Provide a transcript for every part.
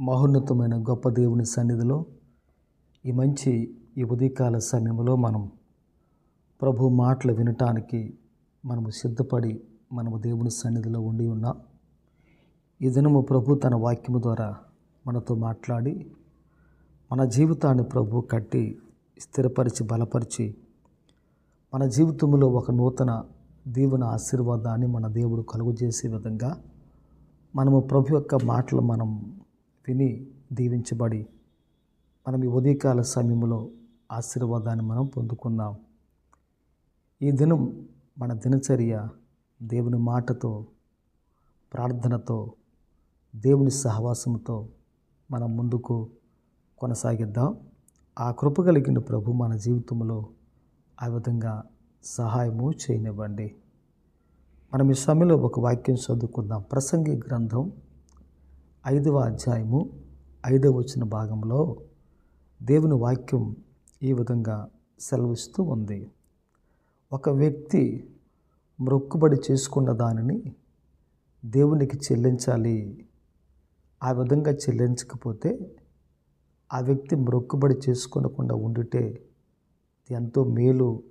మహోన్నతమైన గొప్ప దేవుని సన్నిధిలో ఈ మంచి ఈ ఉదయకాల సమయంలో మనం ప్రభు మాటలు వినటానికి మనము సిద్ధపడి మనము దేవుని సన్నిధిలో ఉండి ఉన్నాం ఈ దినము ప్రభు తన వాక్యము ద్వారా మనతో మాట్లాడి మన జీవితాన్ని ప్రభు కట్టి స్థిరపరిచి బలపరిచి మన జీవితంలో ఒక నూతన దీవెన ఆశీర్వాదాన్ని మన దేవుడు కలుగు చేసే విధంగా మనము ప్రభు యొక్క మాటలు మనం విని దీవించబడి మనం ఈ ఉదయకాల సమయంలో ఆశీర్వాదాన్ని మనం పొందుకుందాం. ఈ దినం మన దినచర్య దేవుని మాటతో ప్రార్థనతో దేవుని సహవాసంతో మనం ముందుకు కొనసాగిద్దాం. ఆ కృప కలిగిన ప్రభు మన జీవితంలో ఆ విధంగా సహాయము చేయనివ్వండి. మనం ఈ సమయంలో ఒక వాక్యం చదువుకుందాం. ప్రసంగి గ్రంథం ఐదవ అధ్యాయము ఐదవ వచ్చిన భాగంలో దేవుని వాక్యం ఈ విధంగా సెలవిస్తూ ఉంది. ఒక వ్యక్తి మొక్కుబడి చేసుకున్న దానిని దేవునికి చెల్లించాలి ఆ విధంగా చెల్లించకపోతే ఆ వ్యక్తి మొక్కుబడి చేసుకోనకుండా ఉండితే ఎంతో మేలు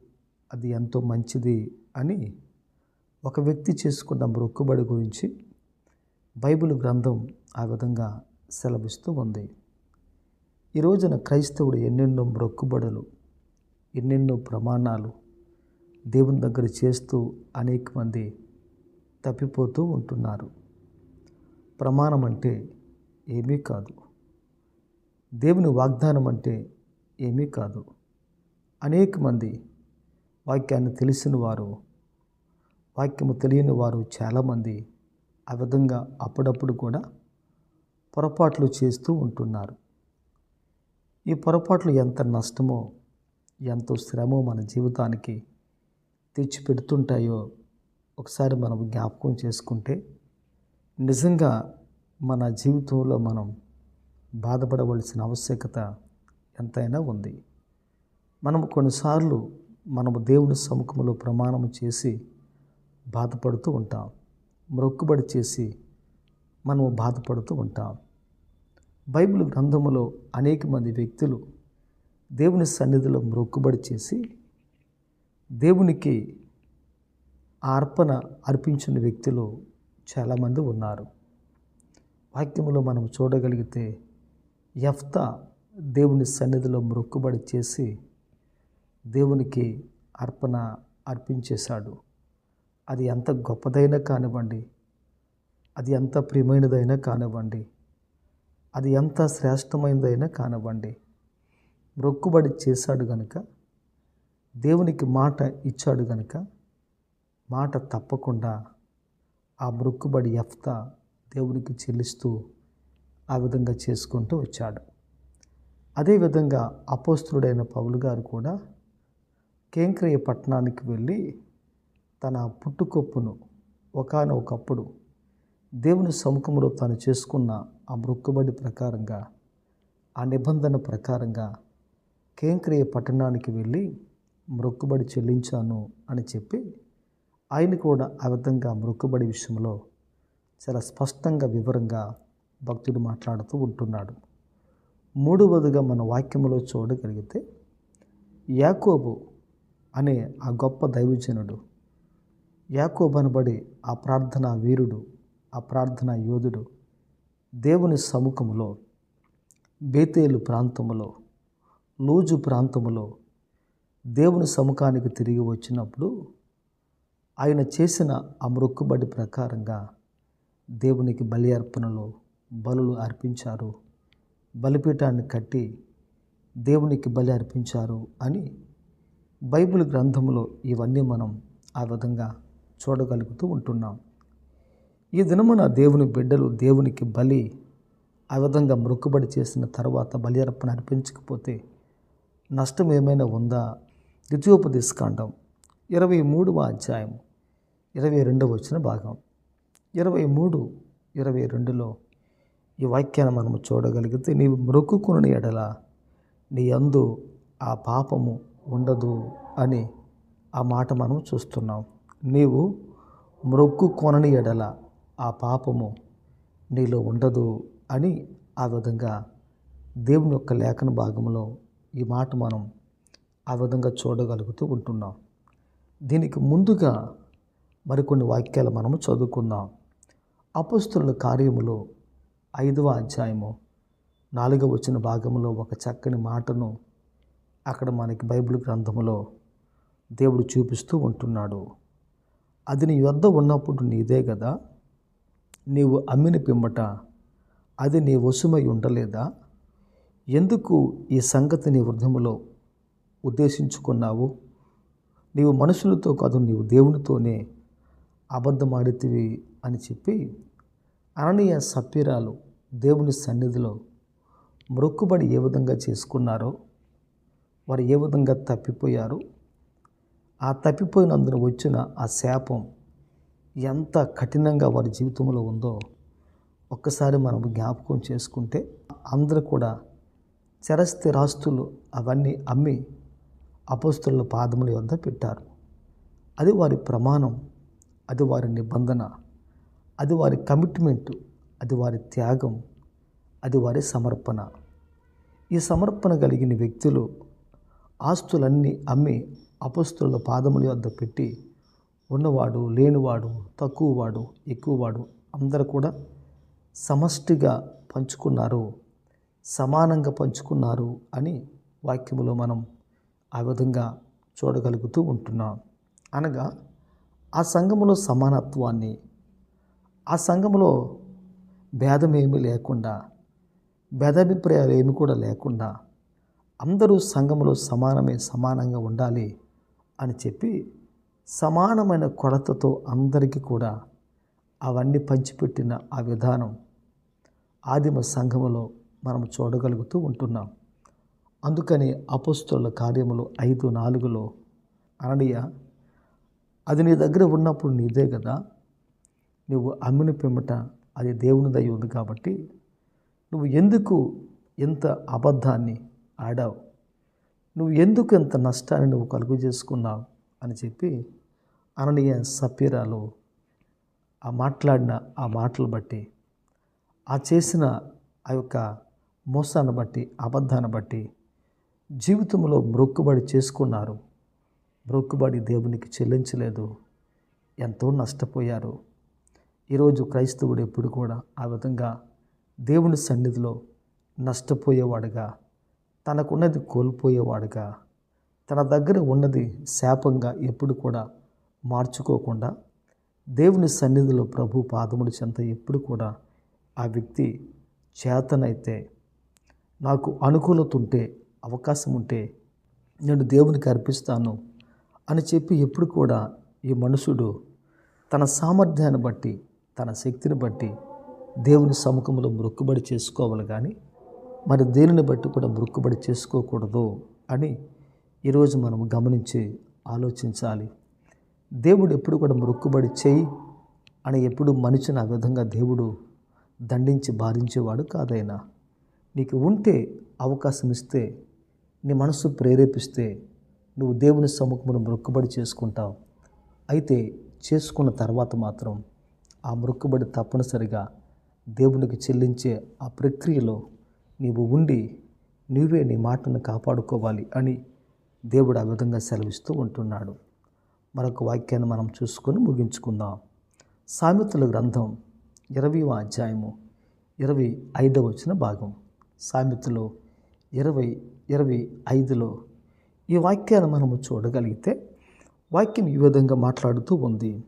అది ఎంతో మంచిది అని ఒక వ్యక్తి చేసుకున్న మొక్కుబడి గురించి బైబిల్ గ్రంథం ఆ విధంగా సెలవిస్తూ ఉంది. ఈ రోజున క్రైస్తవుడు ఎన్నెన్నో మొక్కుబడులు ఎన్నెన్నో ప్రమాణాలు దేవుని దగ్గర చేస్తూ అనేక మంది తప్పిపోతూ ఉంటున్నారు. ప్రమాణం అంటే ఏమీ కాదు. దేవుని వాగ్దానం అంటే ఏమీ కాదు. అనేక మంది వాక్యాన్ని తెలిసిన వారు వాక్యము తెలియని వారు చాలామంది ఆ విధంగా అప్పుడప్పుడు కూడా పొరపాట్లు చేస్తూ ఉంటున్నారు. ఈ పొరపాట్లు ఎంత నష్టమో ఎంతో శ్రమో మన జీవితానికి తెచ్చిపెడుతుంటాయో ఒకసారి మనం జ్ఞాపకం చేసుకుంటే నిజంగా మన జీవితంలో మనం బాధపడవలసిన ఆవశ్యకత ఎంతైనా ఉంది. మనము కొన్నిసార్లు మనము దేవుని సముఖంలో ప్రమాణము చేసి బాధపడుతూ ఉంటాం. మొక్కుబడి చేసి మనము బాధపడుతూ ఉంటాం. బైబిల్ గ్రంథములో అనేక మంది వ్యక్తులు దేవుని సన్నిధిలో మొక్కుబడి చేసి దేవునికి ఆ అర్పణ అర్పించిన వ్యక్తులు చాలామంది ఉన్నారు. వాక్యములో మనం చూడగలిగితే యఫ్తా దేవుని సన్నిధిలో మొక్కుబడి చేసి దేవునికి అర్పణ అర్పించేశాడు. అది ఎంత గొప్పదైనా కానివ్వండి అది ఎంత ప్రియమైనదైనా కానివ్వండి. అది ఎంత శ్రేష్టమైనదైనా కానివ్వండి. మొక్కుబడి చేశాడు గనుక దేవునికి మాట ఇచ్చాడు గనుక మాట తప్పకుండా ఆ మొక్కుబడి ఎఫ్త దేవునికి చెల్లిస్తూ ఆ విధంగా చేసుకుంటూ వచ్చాడు. అదేవిధంగా అపోస్తుడైన పౌలు గారు కూడా కేంక్రయ పట్టణానికి వెళ్ళి తన పుట్టుకొప్పును ఒకనొకప్పుడు దేవుని సముఖంలో తాను చేసుకున్న ఆ మొక్కుబడి ప్రకారంగా ఆ నిబంధన ప్రకారంగా కేంక్రియ పట్టణానికి వెళ్ళి మొక్కుబడి చెల్లించాను అని చెప్పి ఆయన కూడా ఆ విధంగా మొక్కుబడి విషయంలో చాలా స్పష్టంగా వివరంగా భక్తుడు మాట్లాడుతూ ఉంటున్నాడు. మూడవదిగా మన వాక్యంలో చూడగలిగితే యాకోబు అనే ఆ గొప్ప దైవజనుడు యాకోబు అనబడి ఆ ప్రార్థనా వీరుడు ఆ ప్రార్థన యోధుడు దేవుని సముఖములో బేతేలు ప్రాంతములో లూజు ప్రాంతములో దేవుని సముఖానికి తిరిగి వచ్చినప్పుడు ఆయన చేసిన ఆ మొక్కుబడి ప్రకారంగా దేవునికి బలి అర్పణలో బలులు అర్పించారు. బలిపీఠాన్ని కట్టి దేవునికి బలి అర్పించారు అని బైబిల్ గ్రంథంలో ఇవన్నీ మనం ఆ విధంగా చూడగలుగుతూ ఉంటున్నాం. ఈ దినమున దేవుని బిడ్డలు దేవునికి బలి ఆ విధంగా మొక్కుబడి చేసిన తర్వాత బలి అర్పణ అర్పించకపోతే నష్టం ఏమైనా ఉందా ద్వితీయోపదేశకాండం ఇరవై మూడవ అధ్యాయం ఇరవై రెండవ వచ్చిన భాగం. ఇరవై మూడు ఇరవై రెండులో ఈ వాక్యాన్ని మనము చూడగలిగితే నీవు మొక్కుకుని ఎడల నీ అందు ఆ పాపము ఉండదు అని ఆ మాట మనం చూస్తున్నాం. నీవు మొక్కు కొనని ఎడల ఆ పాపము నీలో ఉండదు అని ఆ విధంగా దేవుని యొక్క లేఖన భాగంలో ఈ మాట మనం ఆ విధంగా చూడగలుగుతూ ఉంటున్నాం. దీనికి ముందుగా మరికొన్ని వాక్యాలు మనము చదువుకుందాం. అపస్తుల కార్యములో ఐదవ అధ్యాయము నాలుగవ వచ్చిన భాగంలో ఒక చక్కని మాటను అక్కడ మనకి బైబిల్ గ్రంథములో దేవుడు చూపిస్తూ ఉంటున్నాడు. అది నీ వద్ద ఉన్నప్పుడు నీదే కదా నీవు అమ్మిన పిమ్మట అది నీ వశమై ఉండలేదా? ఎందుకు ఈ సంగతి నీ వృద్ధములో ఉద్దేశించుకున్నావు? నీవు మనుషులతో కాదు నీవు దేవునితోనే అబద్ధమాడితివి అని చెప్పి అననీయ సప్పిరాలు దేవుని సన్నిధిలో మొక్కుబడి ఏ విధంగా చేసుకున్నారో వారు ఏ విధంగా తప్పిపోయారు? ఆ తప్పిపోయినందున వచ్చిన ఆ శాపం ఎంత కఠినంగా వారి జీవితంలో ఉందో ఒక్కసారి మనం జ్ఞాపకం చేసుకుంటే అందరూ కూడా చరస్థిరాస్తులు అవన్నీ అమ్మి అపోస్తుల పాదముల వద్ద పెట్టారు. అది వారి ప్రమాణం అది వారి నిబంధన అది వారి కమిట్మెంటు అది వారి త్యాగం అది వారి సమర్పణ. ఈ సమర్పణ కలిగిన వ్యక్తులు ఆస్తులన్నీ అమ్మి అపస్తుల పాదముల వద్ద పెట్టి ఉన్నవాడు లేనివాడు తక్కువవాడు ఎక్కువవాడు అందరూ కూడా సమష్టిగా పంచుకున్నారు సమానంగా పంచుకున్నారు అని వాక్యములో మనం ఆ విధంగా చూడగలుగుతూ ఉంటున్నాం. అనగా ఆ సంఘములో సమానత్వాన్ని ఆ సంఘములో భేదమేమీ లేకుండా భేదాభిప్రాయాలు ఏమి కూడా లేకుండా అందరూ సంఘములో సమానమే సమానంగా ఉండాలి అని చెప్పి సమానమైన కొలతతో అందరికీ కూడా అవన్నీ పంచిపెట్టిన ఆ విధానం ఆదిమ సంఘములో మనం చూడగలుగుతూ ఉంటున్నాం. అందుకని అపస్తుల కార్యములు ఐదు నాలుగులో అనడియ అది నీ దగ్గర ఉన్నప్పుడు నీదే కదా. నువ్వు అమ్మిన పిమ్మట అది దేవుని దయ ఉంది కాబట్టి నువ్వు ఎందుకు ఇంత అబద్ధాన్ని ఆడావు? నువ్వు ఎందుకు ఇంత నష్టాన్ని నువ్వు కలుగు చేసుకున్నావు? అని చెప్పి అననీయ సపీరాలు ఆ మాట్లాడిన ఆ మాటలు బట్టి ఆ చేసిన ఆ యొక్క మోసాన్ని బట్టి అబద్ధాన్ని బట్టి జీవితంలో మ్రొక్కుబడి చేసుకున్నారు. మ్రొక్కుబడి దేవునికి చెల్లించలేదు. ఎంతో నష్టపోయారు. ఈరోజు క్రైస్తవుడు ఎప్పుడు కూడా ఆ విధంగా దేవుని సన్నిధిలో నష్టపోయేవాడుగా తనకున్నది కోల్పోయేవాడుగా తన దగ్గర ఉన్నది శాపంగా ఎప్పుడు కూడా మార్చుకోకుండా దేవుని సన్నిధిలో ప్రభు పాదముల చెంత ఎప్పుడు కూడా ఆ వ్యక్తి చేతనైతే నాకు అనుకూలత ఉంటే అవకాశం ఉంటే నేను దేవునికి అర్పిస్తాను అని చెప్పి ఎప్పుడు కూడా ఈ మనుషుడు తన సామర్థ్యాన్ని బట్టి తన శక్తిని బట్టి దేవుని సముఖంలో మృక్కుబడి చేసుకోవాలి కానీ మరి దేనిని బట్టి కూడా మృక్కుబడి చేసుకోకూడదు అని ఈరోజు మనం గమనించి ఆలోచించాలి. దేవుడు ఎప్పుడు కూడా మృక్కుబడి చేయి అని ఎప్పుడు మనిషిని ఆ విధంగా దేవుడు దండించి బాధించేవాడు కాదైనా. నీకు ఉంటే అవకాశం ఇస్తే నీ మనసు ప్రేరేపిస్తే నువ్వు దేవుని సముఖమును మొక్కుబడి చేసుకుంటావు. అయితే చేసుకున్న తర్వాత మాత్రం ఆ మొక్కుబడి తప్పనిసరిగా దేవునికి చెల్లించే ఆ ప్రక్రియలో నీవు ఉండి నీవే నీ మాటను కాపాడుకోవాలి అని దేవుడు ఆ విధంగా సెలవిస్తూ ఉంటున్నాడు. మరొక వాక్యాన్ని మనం చూసుకొని ముగించుకుందాం. సామెతల గ్రంథం ఇరవై అధ్యాయము ఇరవై ఐదవ వచ్చిన భాగం. సామెతలు ఇరవై ఇరవై ఐదులో ఈ వాక్యాన్ని మనము చూడగలిగితే వాక్యం ఈ విధంగా మాట్లాడుతూ ఉంది.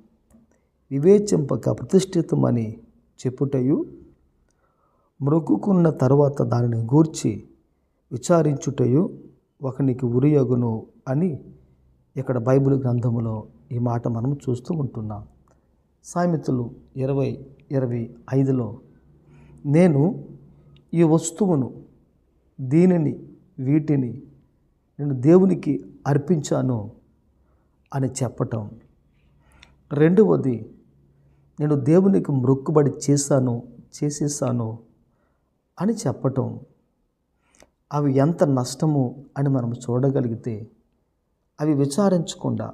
వివేచింపక ప్రతిష్ఠితమని చెప్పుటయు మ్రొక్కుకున్న తర్వాత దానిని గూర్చి విచారించుటయు ఒకనికి ఉరియగును అని ఇక్కడ బైబిల్ గ్రంథములో ఈ మాట మనం చూస్తూ ఉంటున్నాం. సామెతలు ఇరవై ఇరవై ఐదులో నేను ఈ వస్తువును దీనిని వీటిని నేను దేవునికి అర్పించాను అని చెప్పటం. రెండవది నేను దేవునికి మొక్కుబడి చేశాను చేసేసాను అని చెప్పటం. అవి ఎంత నష్టము అని మనం చూడగలిగితే అవి విచారించకుండా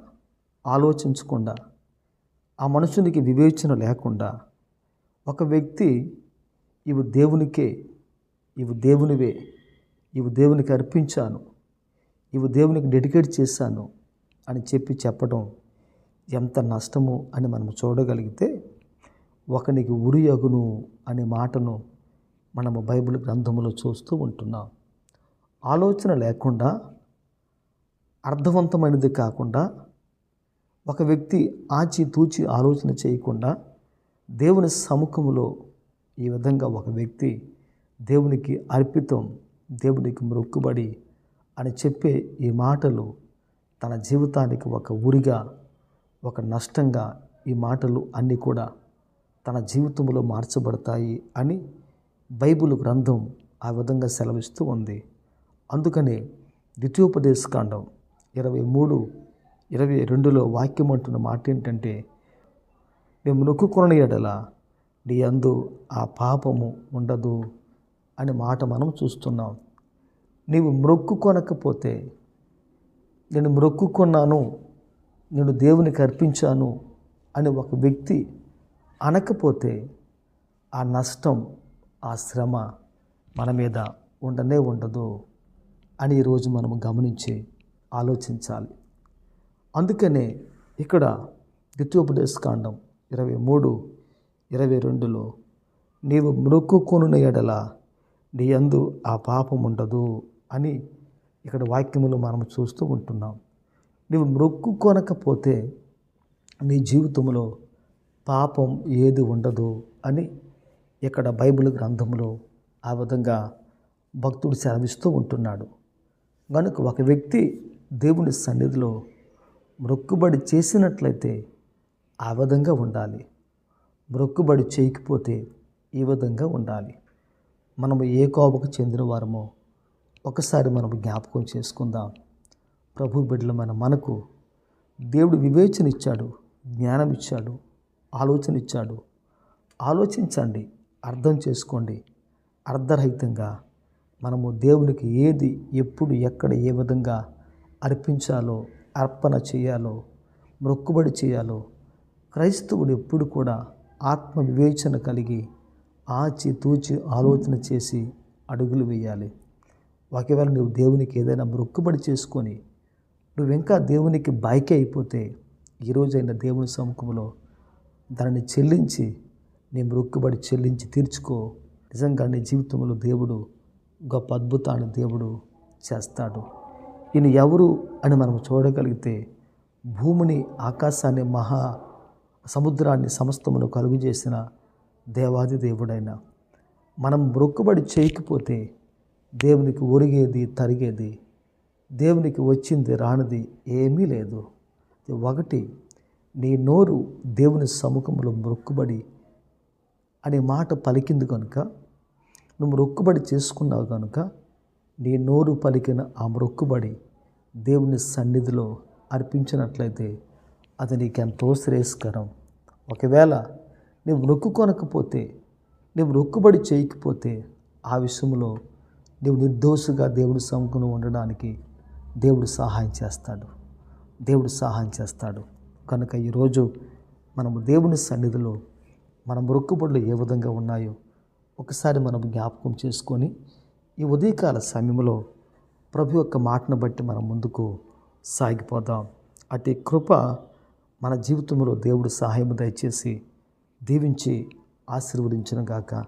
ఆలోచించకుండా ఆ మనుషునికి వివేచన లేకుండా ఒక వ్యక్తి ఇవి దేవునికే ఇవి దేవునివే ఇవి దేవునికి అర్పించాను ఇవి దేవునికి డెడికేట్ చేశాను అని చెప్పి చెప్పడం ఎంత నష్టము అని మనం చూడగలిగితే ఒకనికి ఉరియగును అనే మాటను మనము బైబిల్ గ్రంథములో చూస్తూ ఉంటున్నాం. ఆలోచన లేకుండా అర్థవంతమైనది కాకుండా ఒక వ్యక్తి ఆచితూచి ఆలోచన చేయకుండా దేవుని సముఖంలో ఈ విధంగా ఒక వ్యక్తి దేవునికి అర్పితం దేవునికి మొక్కుబడి అని చెప్పే ఈ మాటలు తన జీవితానికి ఒక ఉరిగా ఒక నష్టంగా ఈ మాటలు అన్నీ కూడా తన జీవితంలో మార్చబడతాయి అని బైబిల్ గ్రంథం ఆ విధంగా సెలవిస్తూ ఉంది. అందుకనే ద్వితీయోపదేశకాండం ఇరవై మూడు ఇరవై రెండులో వాక్యం అంటున్న మాట ఏంటంటే మేము నొక్కుకొన ఎడల నీ అందు ఆ పాపము ఉండదు అనే మాట మనం చూస్తున్నాం. నీవు మ్రొక్కు కొనకపోతే నేను మొక్కుకున్నాను నేను దేవునికి అర్పించాను అని ఒక వ్యక్తి అనకపోతే ఆ నష్టం ఆ శ్రమ మన మీద ఉండనే ఉండదు అని ఈరోజు మనం గమనించి ఆలోచించాలి. అందుకనే ఇక్కడ ద్వితీయోపదేశకాండం ఇరవై మూడు ఇరవై రెండులో నీవు మ్రొక్కుకొనున ఎడల నీ అందు ఆ పాపం ఉండదు అని ఇక్కడ వాక్యములు మనం చూస్తూ ఉంటున్నాం. నీవు మ్రొక్కుకొనకపోతే నీ జీవితంలో పాపం ఏది ఉండదు అని ఇక్కడ బైబిల్ గ్రంథంలో ఆ విధంగా భక్తుడు సెలవిస్తూ ఉంటున్నాడు. కనుక ఒక వ్యక్తి దేవుని సన్నిధిలో మొక్కుబడి చేసినట్లయితే ఆ విధంగా ఉండాలి. మొక్కుబడి చేయకపోతే ఈ విధంగా ఉండాలి. మనము ఏ కోపకు చెందిన వారమో ఒకసారి మనం జ్ఞాపకం చేసుకుందాం. ప్రభు బిడ్డలమైన మనకు దేవుడు వివేచన ఇచ్చాడు జ్ఞానం ఇచ్చాడు ఆలోచన ఇచ్చాడు ఆలోచించండి అర్థం చేసుకోండి. అర్ధరహితంగా మనము దేవునికి ఏది ఎప్పుడు ఎక్కడ ఏ విధంగా అర్పించాలో అర్పణ చేయాలో మొక్కుబడి చేయాలో క్రైస్తవుడు ఎప్పుడు కూడా ఆత్మ వివేచన కలిగి ఆచి తూచి ఆలోచన చేసి అడుగులు వేయాలి. ఒకవేళ నువ్వు దేవునికి ఏదైనా మొక్కుబడి చేసుకొని నువ్వు ఇంకా దేవునికి బాయికే అయిపోతే ఈరోజైన దేవుని సముఖంలో దానిని చెల్లించి నీ మొక్కుబడి చెల్లించి తీర్చుకో. నిజంగా నీ జీవితంలో దేవుడు గొప్ప అద్భుతాన్ని దేవుడు చేస్తాడు. ఈయన ఎవరు అని మనం చూడగలిగితే భూమిని ఆకాశాన్ని మహా సముద్రాన్ని సమస్తమును కలుగు చేసిన దేవాది దేవుడైన. మనం మొక్కుబడి చేయకపోతే దేవునికి ఒరిగేది తరిగేది దేవునికి వచ్చింది రానిది ఏమీ లేదు. ఒకటి నీ నోరు దేవుని సముఖంలో మొక్కుబడి అనే మాట పలికింది కనుక నువ్వు మొక్కుబడి చేసుకున్నావు కనుక నీ నోరు పలికిన ఆ మొక్కుబడి దేవుని సన్నిధిలో అర్పించినట్లయితే అది నీకెంతో శ్రేయస్కరం. ఒకవేళ నువ్వు మొక్కుకొనకపోతే నువ్వు నొక్కుబడి చేయకపోతే ఆ విషయంలో నువ్వు నిర్దోషిగా దేవుడి సముఖంలో ఉండడానికి దేవుడు సహాయం చేస్తాడు. దేవుడు సహాయం చేస్తాడు. కనుక ఈరోజు మనము దేవుని సన్నిధిలో మన మొక్కుబడులు ఏ విధంగా ఉన్నాయో ఒకసారి మనం జ్ఞాపకం చేసుకొని ఈ ఉదయకాల సమయంలో ప్రభు యొక్క మాటను బట్టి మనం ముందుకు సాగిపోదాం. అతి కృప మన జీవితంలో దేవుడు సహాయం దయచేసి దీవించి ఆశీర్వదించిన గాక